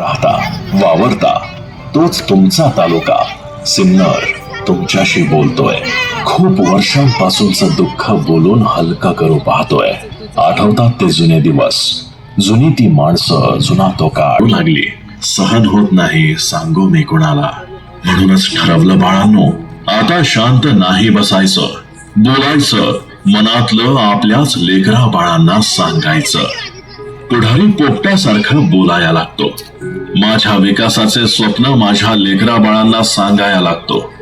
राहता वावरता तोच तुमचा तालुका. सिन्नर तुमच्याशी बोलतोय. खूप वर्षांपासूनच दुःख बोलून हलका करू पाहतोय. आठवतात ते जुने दिवस. जुनी ती माणसं जुना तो काळ. लागली. सहन होत नाही सांगू मी कुणाला. म्हणूनच ठरवलं बाळांनो आता शांत नाही बसायचं. बोलायचं मनातलं आपल्याच लेकरा बाळांना सांगायचं. पुढारी पोपट्यासारखा बोलाया लागतो. माझ्या विकासाचे स्वप्न माझ्या लेकरा बाळांना सांगाया लागतो.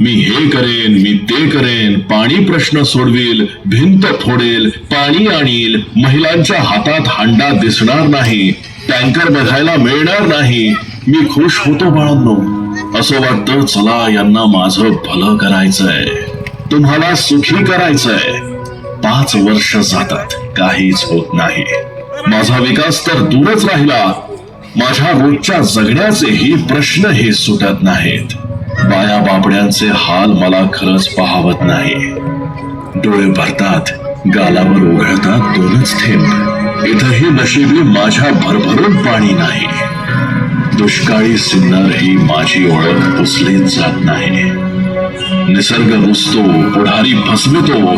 मी हे करेन मी ते करेन पाणी प्रश्न सोडवील भिंत फोडेल पाणी आणील महिलांच्या हातात हांडा दिसणार नाही टँकर बघायला मिळणार नाही मी खुश होतो बाळांनो. असं वाटतं चला यांना माझं भलं करायचंय. तुम्हाला सुखी करायचंय. पाच वर्ष जातात काहीच होत नाही. माझा विकास तर दूरच राहिला. माझ्या रोजच्या जगण्याचेही प्रश्न हे सुटत नाहीत. बाया बापड्यांचे हाल मला खरंच पाहवत नाही. डोळे भरतात गालावर उघडतात दोनच थेंब. इथंही नशिबी माझ्या भरभरून पाणी नाही. दुष्काळी सिन्नर ही माझी ओळख पुसलीच जात नाही. निसर्ग रुसतो पुढारी फसवितो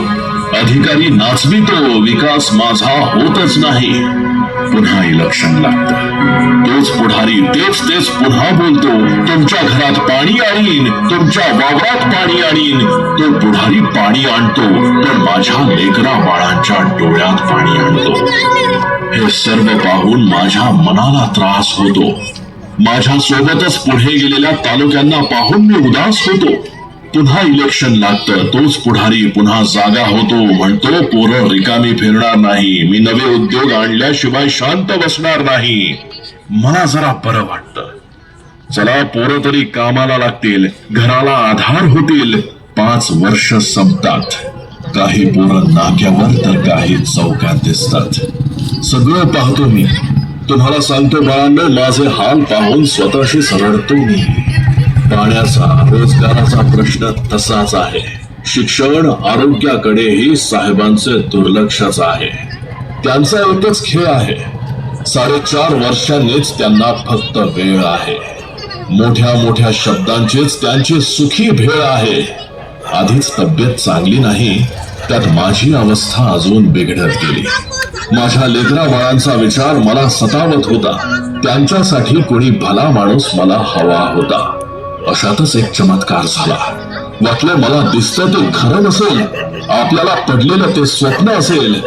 अधिकारी नाचवितो विकास माझा होतच नाही. पुन्हा इलेक्शन लागतं. तोच पुढारी तेच तेच पुन्हा बोलतो तुमच्या घरात पाणी आणीन तुमच्या वावरात पाणी आणीन. तो पुढारी पाणी आणतो तर माझ्या लेकरा बाळांच्या डोळ्यात पाणी आणतो. हे सर्व पाहून माझ्या मनाला त्रास होतो. माझ्या सोबतच पुढे गेलेल्या तालुक्यांना पाहून मी उदास होतो. पुन्हा इलेक्शन लागतं. तोच पुढारी पुन्हा जागा होतो. म्हणतो पोरं रिकामी फिरणार नाही. मी नवे उद्योग आणल्याशिवाय शांत बसणार नाही. मला जरा बरं वाटत. चला पोरं तरी कामाला लागतील. घराला आधार होतील. पाच वर्ष संपतात. काही पोरं नाक्यावर तर काही चौकात दिसतात. सगळं पाहतो मी. तुम्हाला सांगतो बाळांना माझे हाल पाहून स्वतःशी सरळतो मी. पाण्याचा रोजगाराचा प्रश्न तसाच आहे. शिक्षण आरोग्याकडेही साहेबांचे दुर्लक्षच आहे. त्यांचा एकच खेळ आहे. साडेचार वर्षांनीच त्यांना फक्त वेळ आहे. मोठ्या मोठ्या शब्दांचीच त्यांची सुखी भेळ आहे. आधीच तब्येत चांगली नाही त्यात माझी अवस्था अजून बिघडत गेली. माझ्या लेकरा बाळांचा विचार मला सतावत होता. त्यांच्यासाठी कोणी भला माणूस मला हवा होता. अशातच एक चमत्कार झाला. वाटलं मला दिसतं ते खरं नसेल. आपल्याला पडलेलं ते स्वप्न असेल.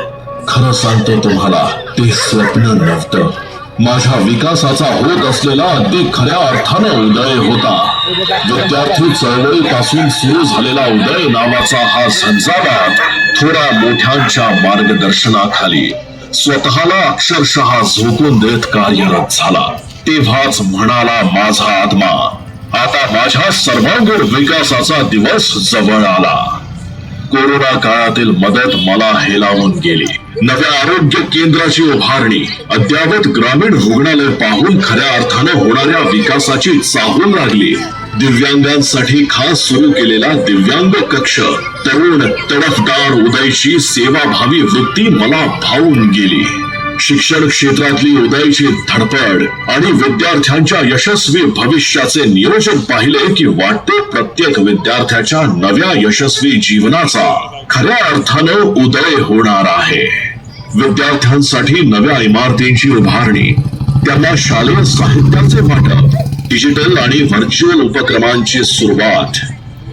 खरं सांगतो तुम्हाला ते स्वप्न नव्हतं. माझ्या विकासाचा होत असलेला अगदी खऱ्या अर्थानं उदय होता. विद्यार्थी चळवळीपासून सुरू झालेला उदय नावाचा हा संसारात थोडा मोठ्यांच्या मार्गदर्शनाखाली स्वतःला अक्षरशः झोकून देत कार्यरत झाला. तेव्हाच म्हणाला माझा आत्मा आता माझ्या सर्वांगीण विकासाचा दिवस जवळ आला. कोरोना काळातील मदत मला हेलावून गेली. नव्या आरोग्य केंद्राची उभारणी अद्यावत ग्रामीण रुग्णालय पाहून खऱ्या अर्थानं होणाऱ्या विकासाची चाहूल लागली दिव्यांगांसाठी खास सुरू केलेला दिव्यांग कक्ष तरुण तडफदार उदयची सेवाभावी वृत्ती मला भावून गेली. शिक्षण क्षेत्रातली उदयची धडपड आणि विद्यार्थ्यांच्या यशस्वी भविष्याचे नियोजन पाहिले की वाटते प्रत्येक विद्यार्थ्याच्या नव्या यशस्वी जीवनाचा खऱ्या अर्थानं उदय होणार आहे. विद्यार्थ्यांसाठी नव्या इमारतींची उभारणी त्यांना शालेय साहित्याचे वाटप डिजिटल आणि व्हर्च्युअल उपक्रमांची सुरुवात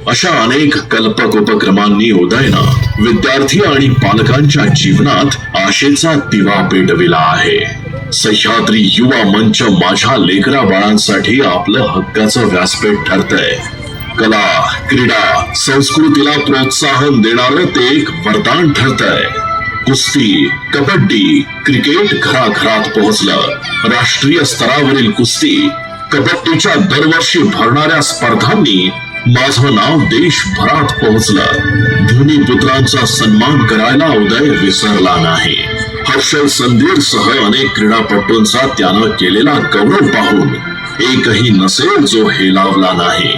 अशा अनेक कल्पक उपक्रमांनी उदयना विद्यार्थी आणि पालकांच्या जीवनात आशेचा दिवा पेटविला आहे. सह्याद्री युवा मंच माझ्या लेकरा बाळांसाठी आपलं हक्काचं व्यासपीठ ठरतंय. कला क्रीडा संस्कृतीला प्रोत्साहन देणारं ते एक वरदान ठरतंय. कुस्ती कबड्डी क्रिकेट घराघरात पोहोचलं. राष्ट्रीय स्तरावरील कुस्ती कबड्डीच्या दरवर्षी भरणाऱ्या स्पर्धांनी माझं नाव देशभरात पोहोचलं. भूमिपुत्रांचा सन्मान करायला उदय विसरला नाही. हर्षल संधीर सह अनेक क्रीडापटूंचा त्यानं केलेला गौरव पाहून एकही नसेल जो हेलावला नाही.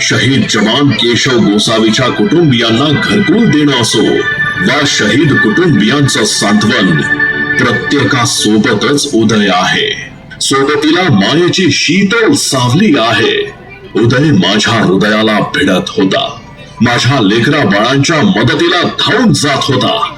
शहीद जवान केशव गोसावीच्या कुटुंबियांना घरकुल देणं असो वा शहीद कुटुंबियांचं सांत्वन प्रत्येकासोबतच उदय आहे. सोबतीला मायेची शीतल सावली आहे. उदय माझ्या हृदयाला भिडत होता. माझ्या लेकरा बाळांच्या मदतीला धावून जात होता.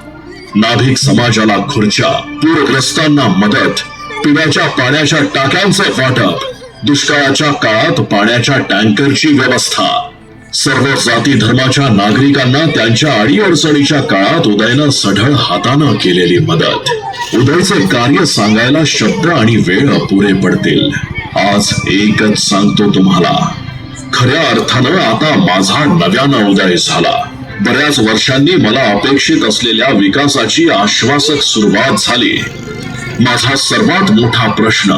नाभिक समाजाला खुर्च्या पूरग्रस्तांना मदत पिण्याच्या पाण्याच्या टाक्यांचे वाटप दुष्काळाच्या काळात पाण्याच्या टँकरची व्यवस्था. सर्व जाती धर्माच्या नागरिकांना त्यांच्या अडीअडचणीच्या काळात उदयनं सढळ हातानं केलेली मदत. उदयचे कार्य सांगायला शब्द आणि वेळ अपुरे पडतील. आज एकच सांगतो तुम्हाला. खऱ्या अर्थानं आता माझा नव्यानं उदय झाला. बऱ्याच वर्षांनी मला अपेक्षित असलेल्या विकासाची आश्वासक सुरुवात झाली. माझा सर्वात मोठा प्रश्न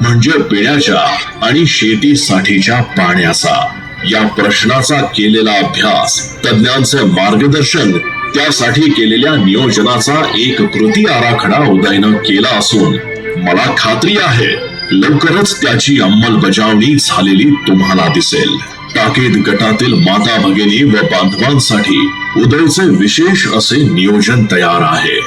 म्हणजे पिण्याच्या आणि शेतीसाठीच्या पाण्याचा. या प्रश्नाचा केलेला अभ्यास तज्ञांचे मार्गदर्शन त्यासाठी केलेल्या नियोजनाचा एक कृती आराखडा उदयनं केला असून मला खात्री आहे लवकरच त्याची अंमलबजावणी झालेली तुम्हाला दिसेल. टाकेद गटातील माता भगिनी व बांधवांसाठी उदयचे विशेष असे नियोजन तयार आहे.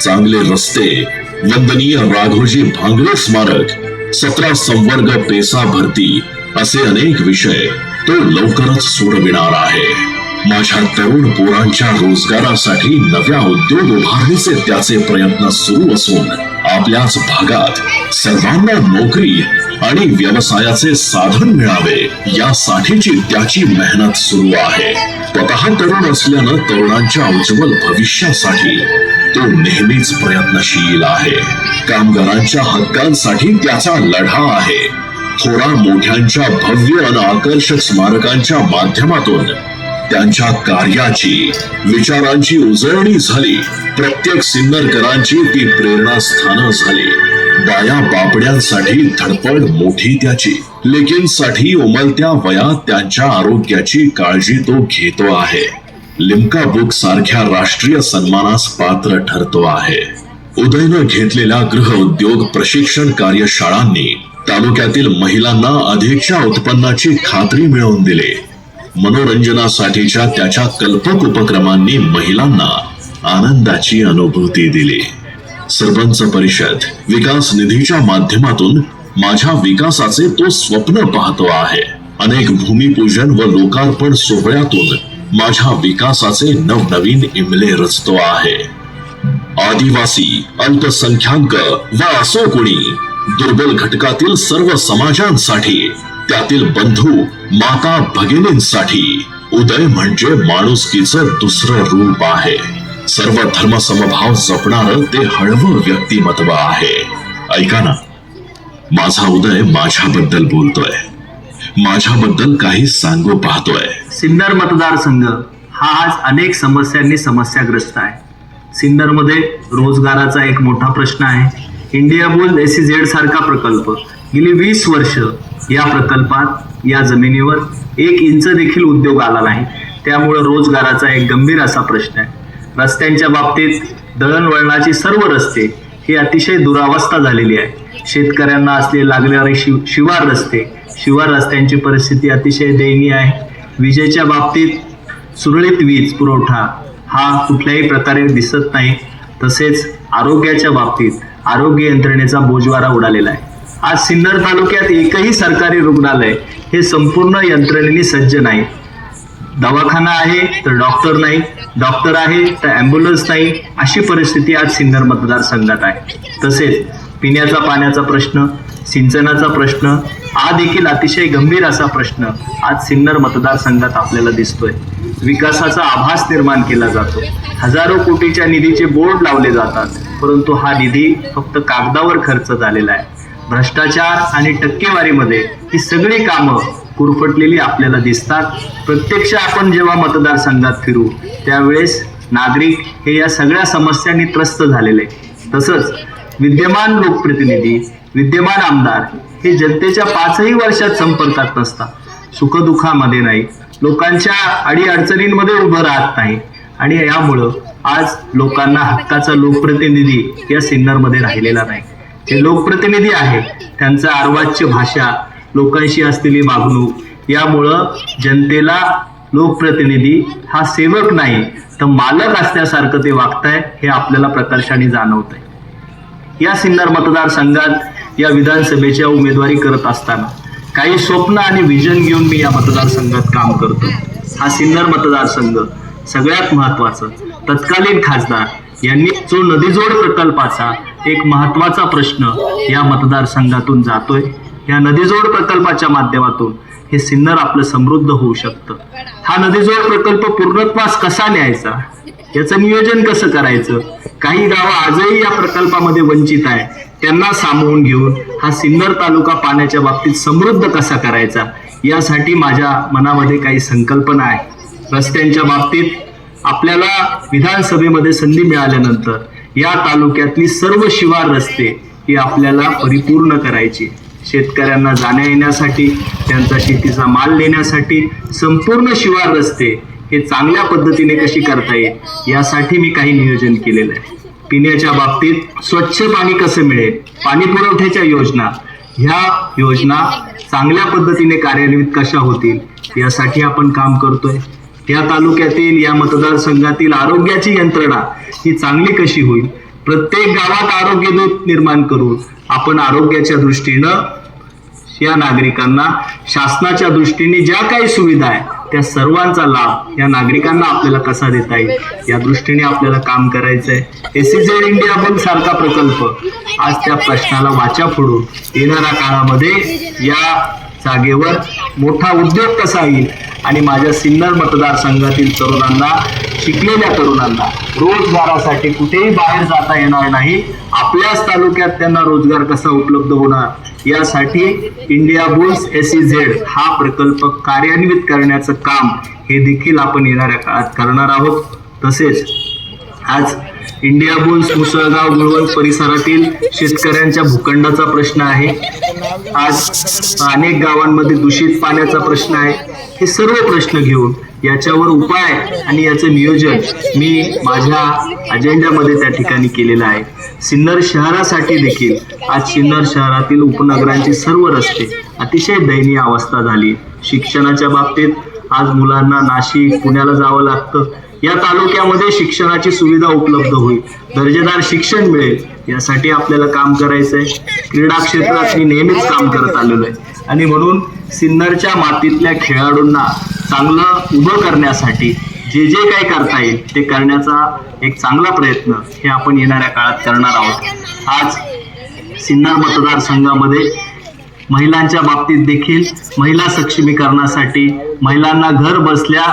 चांगले रस्ते वंदनीय राघोजी भांगरे स्मारक सतरा संवर्ग पेसा भरती असे अनेक विषय तो लवकरच सोडविणार आहे. माझ्या तरुण पोरांच्या रोजगारासाठी नव्या उद्योग उभारणीचे त्याचे प्रयत्न सुरू असून आपल्याच भागात सर्वांना नोकरी आणि व्यवसायाचे साधन मिळावे यासाठीची त्याची मेहनत सुरू आहे. स्वतः तरुण असल्यानं तरुणांच्या उज्ज्वल भविष्यासाठी तो नेहमीच प्रयत्नशील आहे. कामगारांच्या हक्कांसाठी त्याचा लढा आहे. थोडा मोठ्यांच्या भव्य आणि आकर्षक स्मारकांच्या माध्यमातून त्यांच्या कार्याची विचारांची उजळणी झाली. प्रत्येक सिन्नरकरांची ती प्रेरणास्थानं झाली. बाया बापड्यांसाठी धडपड मोठी त्याची. लेकींसाठी उमलत्या वयात त्यांच्या आरोग्याची काळजी तो घेतो आहे. लिमका बुक सारख्या राष्ट्रीय सन्मानास पात्र ठरतो आहे. उदयनं घेतलेल्या गृह उद्योग प्रशिक्षण कार्यशाळांनी तालुक्यातील महिलांना अधिकच्या उत्पन्नाची खात्री मिळवून दिली. मनोरंजनासाठीच्या त्याच्या कल्पक उपक्रमांनी महिलांना आनंदाची अनुभूती दिली. सरपंच परिषद विकास निधीच्या माध्यमातून माझ्या विकासाचे तो स्वप्न पाहतो आहे. अनेक भूमिपूजन व लोकार्पण सोहळ्यातून माझ्या विकासाचे नवनवीन इमले रचतो आहे. आदिवासी अल्पसंख्याक व असो कोणी दुर्बल घटकातील सर्व समाजांसाठी त्यातील बंधू माता भगिनींसाठी. उदय म्हणजे माणुसकीचं दुसरं रूप आहे. सर्व धर्म समभाव जपणार ते हळवं व्यक्तिमत्व आहे. ऐका ना. माझा उदय माझ्याबद्दल बोलतोय. माझ्याबद्दल काही सांगू पाहतोय. सिन्नर मतदारसंघ हा आज अनेक समस्यांनी समस्याग्रस्त आहे. सिन्नरमध्ये रोजगाराचा एक मोठा प्रश्न आहे. इंडिया बुल एसी झेड सारखा प्रकल्प. गेली वीस वर्ष या प्रकल्पात या जमिनीवर एक इंच देखील उद्योग आला नाही. त्यामुळं रोजगाराचा एक गंभीर असा प्रश्न आहे. रस्त्यांच्या बाबतीत दळणवळणाची सर्व रस्ते ही अतिशय दुरावस्था झालेली आहे. शेतकऱ्यांना असले लागणारे शिव शिवार रस्ते शिवार रस्त्यांची परिस्थिती अतिशय दयनीय आहे. विजेच्या बाबतीत सुरळीत वीज पुरवठा हा कुठल्याही प्रकारे दिसत नाही. तसेच आरोग्याच्या बाबतीत आरोग्य यंत्रणेचा बोजवारा उडालेला आहे. आज सिन्नर तालुक्यात एकही सरकारी रुग्णालय हे संपूर्ण यंत्रणेने सज्ज नाही. दवाखाना आहे तर डॉक्टर नाही. डॉक्टर आहे तर ॲम्ब्युलन्स नाही. अशी परिस्थिती आज सिन्नर मतदारसंघात आहे. तसेच पिण्याचा पाण्याचा प्रश्न सिंचनाचा प्रश्न हा देखील अतिशय गंभीर असा प्रश्न आज सिन्नर मतदारसंघात आपल्याला दिसतोय. विकासाचा आभास निर्माण केला जातो. हजारो कोटीच्या निधीचे बोर्ड लावले जातात परंतु हा निधी फक्त कागदावर खर्च झालेला आहे. भ्रष्टाचार आणि टक्केवारीमध्ये ही सगळी कामं कुरफटलेली आपल्याला दिसतात. प्रत्यक्ष आपण जेव्हा मतदारसंघात फिरू त्यावेळेस नागरिक हे या सगळ्या समस्यांनी त्रस्त झालेले. तसंच विद्यमान लोकप्रतिनिधी विद्यमान आमदार हे जनतेच्या पाचही वर्षात संपर्कात नसतात. सुखदुःखामध्ये नाही लोकांच्या अडीअडचणींमध्ये उभं राहत नाही आणि यामुळं आज लोकांना हक्काचा लोकप्रतिनिधी या सिन्नरमध्ये राहिलेला नाही. जे लोकप्रतिनिधी आहेत त्यांचं अर्वाच्य भाषा लोकांशी असलेली वागणूक यामुळं जनतेला लोकप्रतिनिधी हा सेवक नाही तर मालक असल्यासारखं ते वागताय हे आपल्याला प्रकर्षाने जाणवत आहे या सिन्नर मतदारसंघात या विधानसभेच्या उमेदवारी करत असताना काही स्वप्न आणि विजन घेऊन मी या मतदारसंघात काम करतो. हा सिन्नर मतदारसंघ सगळ्यात महत्वाचं तत्कालीन खासदार यांनी जो नदीजोड प्रकल्पाचा एक महत्त्वाचा प्रश्न या मतदारसंघातून जातोय. या नदीजोड प्रकल्पाच्या माध्यमातून हे सिन्नर आपलं समृद्ध होऊ शकतं. हा नदीजोड प्रकल्प पूर्णत्वास कसा न्यायचा? याचं नियोजन कसं करायचं? काही गावं आजही या प्रकल्पामध्ये वंचित आहे त्यांना सामावून घेऊन हा सिन्नर तालुका पाण्याच्या बाबतीत समृद्ध कसा करायचा? यासाठी माझ्या मनामध्ये काही संकल्पना आहे रस्त्यांच्या बाबतीत आपल्याला विधानसभेमध्ये संधी मिळाल्यानंतर या तालुक्यातली सर्व शिवार रस्ते ही आपल्याला परिपूर्ण करायची. शेतकऱ्यांना जाण्या येण्यासाठी त्यांचा शेतीचा माल देण्यासाठी संपूर्ण शिवार रस्ते हे चांगल्या पद्धतीने कशी करता येईल यासाठी मी काही नियोजन केलेलं आहे. पिण्याच्या बाबतीत स्वच्छ पाणी कसं मिळेल पाणी पुरवठ्याच्या योजना ह्या योजना चांगल्या पद्धतीने कार्यान्वित कशा होतील यासाठी आपण काम करतोय. या तालुक्यातील या मतदारसंघातील आरोग्याची यंत्रणा ही चांगली कशी होईल? प्रत्येक गावात आरोग्य दूत निर्माण करून आपण आरोग्याच्या दृष्टीनं या नागरिकांना शासनाच्या दृष्टीने ज्या काही सुविधा आहे त्या सर्वांचा लाभ या नागरिकांना आपल्याला कसा देता येईल? या दृष्टीने आपल्याला काम करायचं आहे एसीझेड इंडिया बंद सारखा प्रकल्प आज त्या प्रश्नाला वाचा फोडून येणाऱ्या काळामध्ये या जागेवर मोठा उद्योग कसा येईल आणि माझ्या सिन्नर मतदारसंघातील तरुणांना शिकलेल्या तरुणांना रोजगारासाठी कुठेही बाहेर जाता येणार नाही. आपल्याच तालुक्यात त्यांना रोजगार कसा उपलब्ध होणार? यासाठी इंडिया बुल्स एस झेड हा प्रकल्प कार्यान्वित करण्याचं काम हे देखील आपण येणाऱ्या काळात करणार आहोत. तसेच आज इंडिया बुल्स मुसळगाव गुळवंत परिसरातील शेतकऱ्यांच्या भूखंडाचा प्रश्न आहे. आज अनेक गावांमध्ये दूषित पाण्याचा प्रश्न आहे. हे सर्व प्रश्न घेऊन याच्यावर उपाय आणि याचं नियोजन मी माझ्या अजेंड्यामध्ये त्या ठिकाणी केलेलं आहे. सिन्नर शहरासाठी देखील आज सिन्नर शहरातील उपनगरांची सर्व रस्ते अतिशय दयनीय अवस्था झाली. शिक्षणाच्या बाबतीत आज मुलांना नाशिक पुण्याला जावं लागतं. या तालुक्यामध्ये शिक्षणाची सुविधा उपलब्ध होईल. दर्जेदार शिक्षण मिळेल. यासाठी आपल्याला काम करायचं आहे क्रीडा क्षेत्रात मी नेहमीच काम करत आलेलो आहे. आणि म्हणून सिन्नरच्या मातीतल्या खेळाडूंना चांगलं उभं करण्यासाठी जे जे काही करता येईल ते करण्याचा एक चांगला प्रयत्न हे आपण येणाऱ्या काळात करणार आहोत. आज सिन्नर मतदारसंघामध्ये महिलांच्या बाबतीत देखील महिला सक्षमीकरणासाठी महिलांना घर बसल्या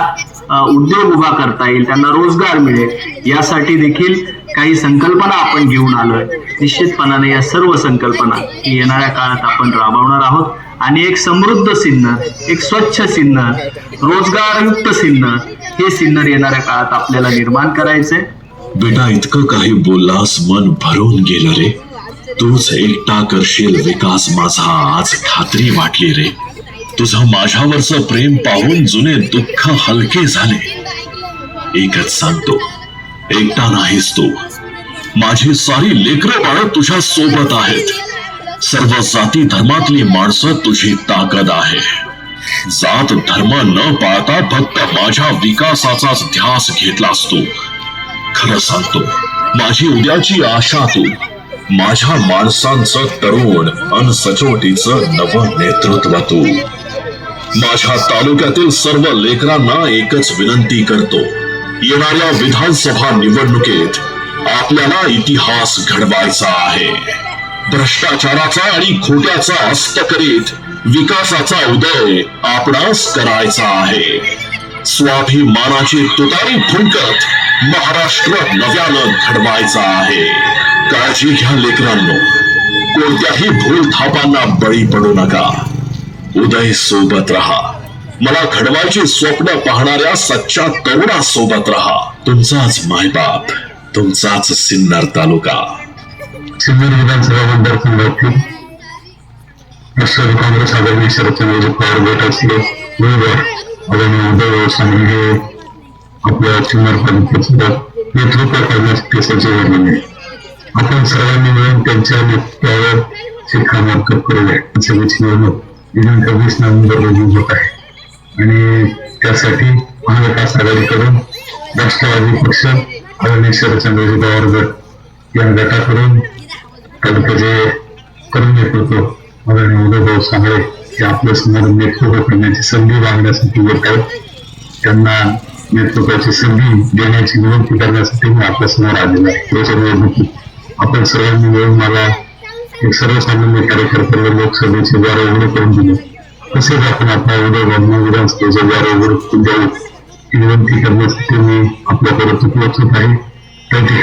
उद्योग उभा करता येईल त्यांना रोजगार मिळेल यासाठी देखील काही संकल्पना आपण घेऊन आलोय. निश्चितपणाने या सर्व संकल्पना ही येणाऱ्या काळात आपण राबवणार आहोत. आणि एक समृद्ध सिन्नर एक स्वच्छ सिन्नर रोजगारयुक्त सिन्नर हे सिन्नर येणाऱ्या काळात आपल्याला निर्माण करायचंय. बेटा इतकं काही बोललास मन भरून गेलं रे. तूच एकटा करशील विकास माझा आज खात्री वाटली रे. तुझं माझ्यावरचं प्रेम पाहून जुने दुःख हलके झाले. एकच सांगतो एकटा नाहीस तू. माझी सारी लेकरं बाळ तुझ्या सोबत आहेत. सर्व जाती धर्मातली माणसं तुझी ताकद आहे. जात धर्म न पाळता फक्त माझ्या विकासाचाच ध्यास घेतलास तू. खरं सांगतो माझी उद्याची आशा तू. माझ्या माणसांचं तरुण अन सचोटीचं नवं नेतृत्व तू. माझ्या तालुक्यातील सर्व लेकरांना एकच विनंती करतो. येणाऱ्या विधानसभा निवडणुकीत आपल्याला इतिहास घडवायचा आहे. भ्रष्टाचाराचा आणि खोट्याचा अस्त करीत विकासाचा उदय आपणास करायचा आहे. स्वाभिमानाची तुतारी फुंकत महाराष्ट्र नव्यानं घडवायचा आहे. काळजी घ्या लेकरांनो. कोणत्याही भूल थापांना बळी पडू नका. उदय सोबत राहा. मला घडवायची स्वप्न पाहणाऱ्या सच्च्या तरुणा सोबत राहा. तुमचाच मायबाप तुमचाच सिन्नर तालुका. सिन्नर विधानसभा मतदारसंघातील राष्ट्रवादी काँग्रेस आघाडी शरदचंद्रजी पवार गटाचे उमेदवार आदरणीय उद्धव सामंत हे आपल्या सिन्नर तालुक्याचं नेतृत्व करण्यास ते सज्ज झालेले आपण सर्वांनी मिळून त्यांच्या नेतृत्वावर शिखा मार्फत करूया सभेची निवडणूक दिनांक वीस नोव्हेंबर रोजी होत आहे. आणि त्यासाठी महाविकास आघाडीकडून राष्ट्रवादी पक्ष आदरणीय शरदचंद्रजी पवार गट या गटाकडून तालुक्याचे करून नेतृत्व आदरणीय उदयभाऊ सांगळे हे आपल्यासमोर नेतृत्व करण्याची संधी मागण्यासाठी येत आहेत. त्यांना नेतृत्वाची संधी देण्याची विनंती करण्यासाठी मी आपल्यासमोर आलेला आहे. याच्या आपण सर्वांनी मिळून मला एक सर्वसामान्य कार्यकर्त्याला लोकसभेचे द्वार उघडे करून दिले तसेच आपण आता उद्या भावना विधानसभेचे द्वार उघडे द्यावे ही विनंती करण्यासाठी मी आपल्याकडे उपलब्ध आहे त्या मी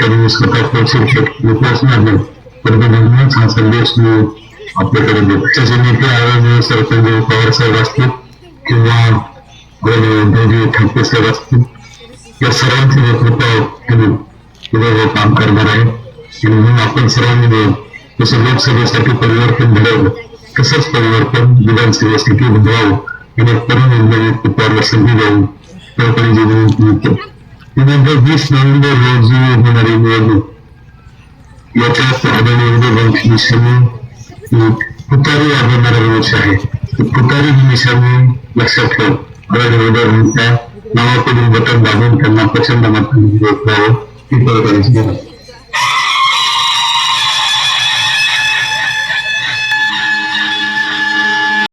मी हा। संदेश मी सरपंच पवार साहेब असतील किंवा उद्धवजी ठाकरे या नेतृत्व काम करणार आहे आणि जसं लोकसभेसाठी परिवर्तन घडवलं तसंच परिवर्तन विधानसभेसाठी घडवावं आणि एक तरुण संधी देऊन त्याकडे जी त्यानंतर वीस नोव्हेंबर रोजी होणारी निवडणूक याच्यात आदरणीय उदय पुतारी वाजवणारा वर्ष आहे पुतारी ही निशाणी लक्षात ठेव आदरणीय नावाकडून बटन दाबून त्यांना प्रचंड मतांनी विरोध ही करायची